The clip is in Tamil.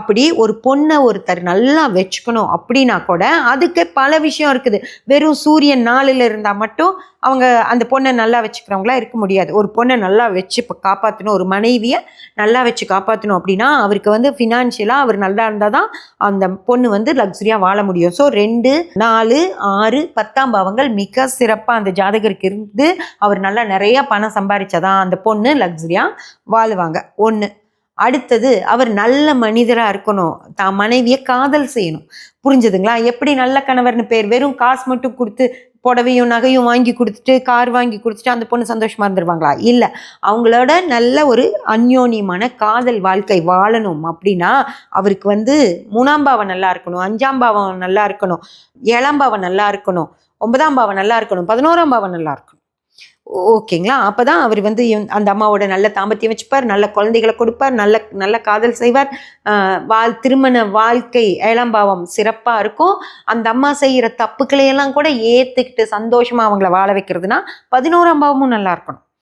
அப்படி ஒரு பொண்ணை ஒருத்தர் நல்லா வச்சுக்கணும் அப்படின்னா கூட அதுக்கு பல விஷயம் இருக்குது. வெறும் சூரியன் நாளில் இருந்தால் மட்டும் அவங்க அந்த பொண்ணை நல்லா வச்சுக்கிறவங்களா இருக்க முடியாது. ஒரு பொண்ணை நல்லா வச்சு இப்போ காப்பாற்றணும் ஒரு மனைவியை நல்லா வச்சு காப்பாற்றணும் அப்படின்னா அவருக்கு வந்து ஃபினான்ஷியலாக அவர் நல்லா இருந்தால் தான் அந்த பொண்ணு வந்து லக்ஸரியாக வாழ முடியும். ஸோ ரெண்டு நாலு ஆறு பத்தாம் பாவங்கள் மிக சிறப்பாக அந்த ஜாதகருக்கு இருந்து அவர் நல்லா நிறையா பணம் சம்பாதிச்சாதான் அந்த பொண்ணு லக்ஸரியாக வாழுவாங்க. ஒன்று அடுத்தது அவர் நல்ல மனிதராக இருக்கணும். தான் மனைவியை காதல் செய்யணும். புரிஞ்சுதுங்களா? எப்படி நல்ல கணவர்னு பேர்? வெறும் காசு மட்டும் கொடுத்து புடவையும் நகையும் வாங்கி கொடுத்துட்டு கார் வாங்கி கொடுத்துட்டு அந்த பொண்ணு சந்தோஷமாக இருந்துருவாங்களா? இல்லை. அவங்களோட நல்ல ஒரு அந்யோன்யமான காதல் வாழ்க்கை வாழணும் அப்படின்னா அவருக்கு வந்து மூணாம் பாவம் நல்லா இருக்கணும் அஞ்சாம் பாவம் நல்லா இருக்கணும் ஏழாம் பாவம் நல்லா இருக்கணும் ஒன்பதாம் பாவம் நல்லா இருக்கணும் பதினோராம் பாவம் நல்லா இருக்கணும். ஓகேங்களா? அப்போ தான் அவர் வந்து அந்த அம்மாவோட நல்ல தாம்பத்தியம் வச்சுப்பார் நல்ல குழந்தைகளை கொடுப்பார் நல்ல நல்ல காதல் செய்வார். வாழ் திருமண வாழ்க்கை ஏழாம் பாவம் சிறப்பாக இருக்கும். அந்த அம்மா செய்கிற தப்புக்களையெல்லாம் கூட ஏற்றுக்கிட்டு சந்தோஷமாக அவங்கள வாழ வைக்கிறதுனா பதினோராம் பாவமும் நல்லா இருக்கணும்.